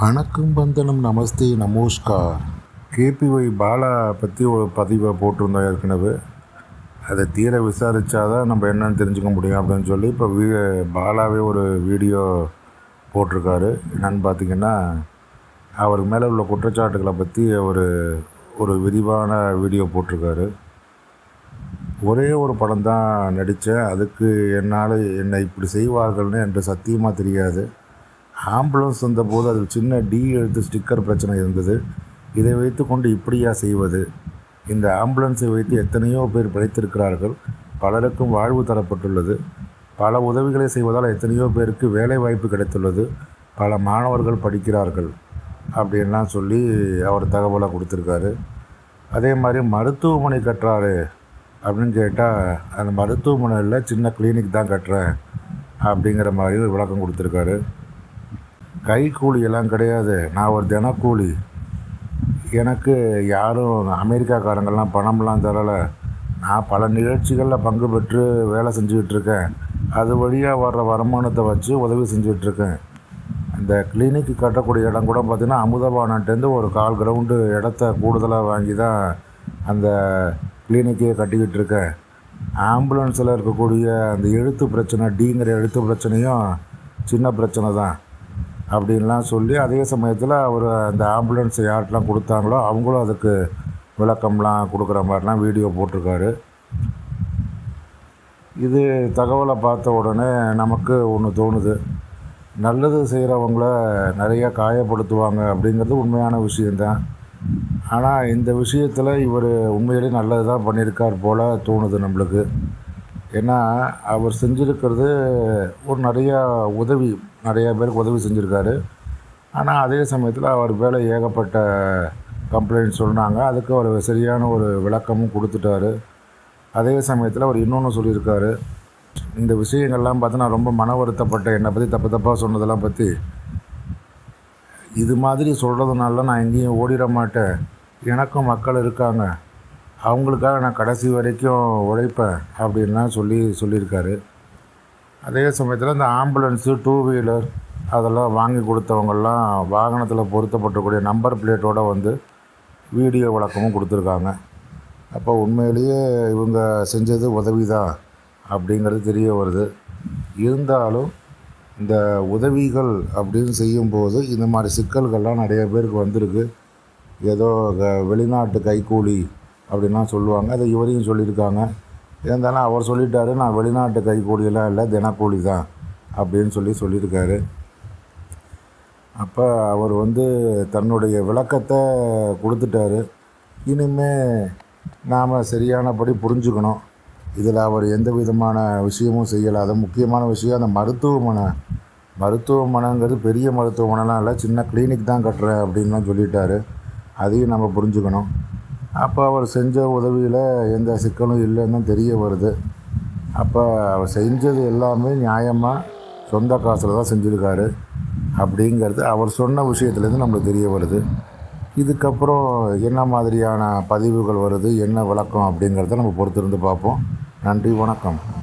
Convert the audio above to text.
வணக்கம் வந்தனம் நமஸ்தே நமோஸ்கார் கேபிஒய் பாலா பற்றி ஒரு பதிவை போட்டிருந்தோம் ஏற்கனவே. அதை தீர விசாரித்தா தான் நம்ம என்னன்னு தெரிஞ்சுக்க முடியும் அப்படின்னு சொல்லி இப்போ வீ பாலாவே ஒரு வீடியோ போட்டிருக்காரு. என்னன்னு பார்த்தீங்கன்னா அவர் மேலே உள்ள குற்றச்சாட்டுகளை பற்றி ஒரு ஒரு விரிவான வீடியோ போட்டிருக்காரு. ஒரே ஒரு படம் தான் நடித்தேன் அதுக்கு என்னால் என்னை இப்படி செய்வார்கள்னு என்று சத்தியமாக தெரியாது. ஆம்புலன்ஸ் வந்தபோது அதில் சின்ன டி எழுத்து ஸ்டிக்கர் பிரச்சனை இருந்தது. இதை வைத்துக்கொண்டு இப்படியா செய்வது? இந்த ஆம்புலன்ஸை வைத்து எத்தனையோ பேர் பிழைத்திருக்கிறார்கள். பலருக்கும் வாழ்வு தரப்பட்டுள்ளது. பல உதவிகளை செய்வதால் எத்தனையோ பேருக்கு வேலை வாய்ப்பு கிடைத்துள்ளது. பல மாணவர்கள் படிக்கிறார்கள். அப்படின்லாம் சொல்லி அவர் தகவலை கொடுத்துருக்காரு. அதே மாதிரி மருத்துவமனை கட்டுறாரு அப்படின்னு கேட்டால் அந்த மருத்துவமனையில் சின்ன கிளினிக் தான் கட்டுறேன் அப்படிங்கிற மாதிரி ஒரு விளக்கம் கொடுத்துருக்காரு. கை கூலியெல்லாம் கிடையாது. நான் ஒரு தினக்கூலி. எனக்கு யாரும் அமெரிக்காக்காரங்கள்லாம் பணம்லாம் தரலை. நான் பல நிகழ்ச்சிகளில் பங்கு பெற்று வேலை செஞ்சுக்கிட்டு இருக்கேன் அது வழியாக வர்ற வருமானத்தை வச்சு உதவி செஞ்சுட்ருக்கேன் இந்த கிளினிக்கு கட்டக்கூடிய இடம் கூட பார்த்திங்கன்னா அமுதபானட்டேருந்து ஒரு கால் கிரவுண்டு இடத்த கூடுதலாக வாங்கி தான் அந்த கிளினிக்கே கட்டிக்கிட்டு இருக்கேன் ஆம்புலன்ஸில் இருக்கக்கூடிய அந்த எழுத்து பிரச்சனை டிங்கிற எழுத்து பிரச்சனையும் சின்ன பிரச்சனை தான். அப்படின்லாம் சொல்லி அதே சமயத்தில் அவர் அந்த ஆம்புலன்ஸ் யார்கிட்டலாம் கொடுத்தாங்களோ அவங்களும் அதுக்கு விளக்கம்லாம் கொடுக்குற மாதிரிலாம் வீடியோ போட்டிருக்காரு. இது தகவலை பார்த்த உடனே நமக்கு ஒன்று தோணுது. நல்லது செய்கிறவங்கள நிறைய காயப்படுத்துவாங்க அப்படிங்கிறது உண்மையான விஷயந்தான் ஆனால் இந்த விஷயத்தில் இவர் உண்மையிலே நல்லது தான் பண்ணியிருக்கார் போல் தோணுது நம்மளுக்கு. ஏன்னா அவர் செஞ்சுருக்கிறது ஒரு நிறையா உதவி நிறையா பேருக்கு உதவி செஞ்சுருக்காரு. ஆனால் அதே சமயத்தில் அவர் மேலே ஏகப்பட்ட கம்ப்ளைண்ட் சொன்னாங்க. அதுக்கு அவர் சரியான ஒரு விளக்கமும் கொடுத்துட்டாரு. அதே சமயத்தில் அவர் இன்னொன்று சொல்லியிருக்காரு. இந்த விஷயங்கள்லாம் பார்த்து நான் ரொம்ப மன வருத்தப்பட்டேன். என்னை பற்றி தப்பு தப்பாக சொன்னதெல்லாம் பற்றி இது மாதிரி சொல்கிறதுனால நான் எங்கேயும் ஓடிட மாட்டேன். எனக்கும் மக்கள் இருக்காங்க. அவங்களுக்காக நான் கடைசி வரைக்கும் உழைப்பேன் அப்படின்லாம் சொல்லி சொல்லியிருக்காரு. அதே சமயத்தில் இந்த ஆம்புலன்ஸு டூ வீலர் அதெல்லாம் வாங்கி கொடுத்தவங்கெல்லாம் வாகனத்தில் பொருத்தப்பட்டக்கூடிய நம்பர் பிளேட்டோடு வந்து வீடியோ விளக்கமும் கொடுத்துருக்காங்க. அப்போ உண்மையிலேயே இவங்க செஞ்சது உதவி தான் அப்படிங்கிறது தெரிய வருது. இருந்தாலும் இந்த உதவிகள் அப்படின்னு செய்யும்போது இந்த மாதிரி சிக்கல்கள்லாம் நிறைய பேருக்கு வந்திருக்கு. ஏதோ வெளிநாட்டு கைக்கூலி அப்படின்லாம் சொல்லுவாங்க. அதை இவரையும் சொல்லியிருக்காங்க. இருந்தாலும் அவர் சொல்லிட்டாரு நான் வெளிநாட்டு கைக்கூலியெல்லாம் இல்லை தினக்கூலி தான் அப்படின்னு சொல்லி சொல்லியிருக்காரு. அப்போ அவர் வந்து தன்னுடைய விளக்கத்தை கொடுத்துட்டாரு. இனிமே நாம் சரியானபடி புரிஞ்சுக்கணும். இதில் அவர் எந்த விதமான விஷயமும் செய்யலை. அது முக்கியமான விஷயம் அந்த மருத்துவமனை. மருத்துவமனைங்கிறது பெரிய மருத்துவமனைலாம் இல்லை. சின்ன கிளினிக் தான் கட்டுறேன் அப்படின்லாம் சொல்லிட்டாரு. அதையும் நம்ம புரிஞ்சுக்கணும். அப்போ அவர் செஞ்ச உதவியில் எந்த சிக்கலும் இல்லைன்னு தான் தெரிய வருது. அப்போ அவர் செஞ்சது எல்லாமே நியாயமாக சொந்த காசில் தான் செஞ்சுருக்காரு அப்படிங்கிறது அவர் சொன்ன விஷயத்துலேருந்து நம்மளுக்கு தெரிய வருது. இதுக்கப்புறம் என்ன மாதிரியான பதிவுகள் வருது என்ன விளக்கம் அப்படிங்கிறத நம்ம பொறுத்திருந்து பார்ப்போம். நன்றி வணக்கம்.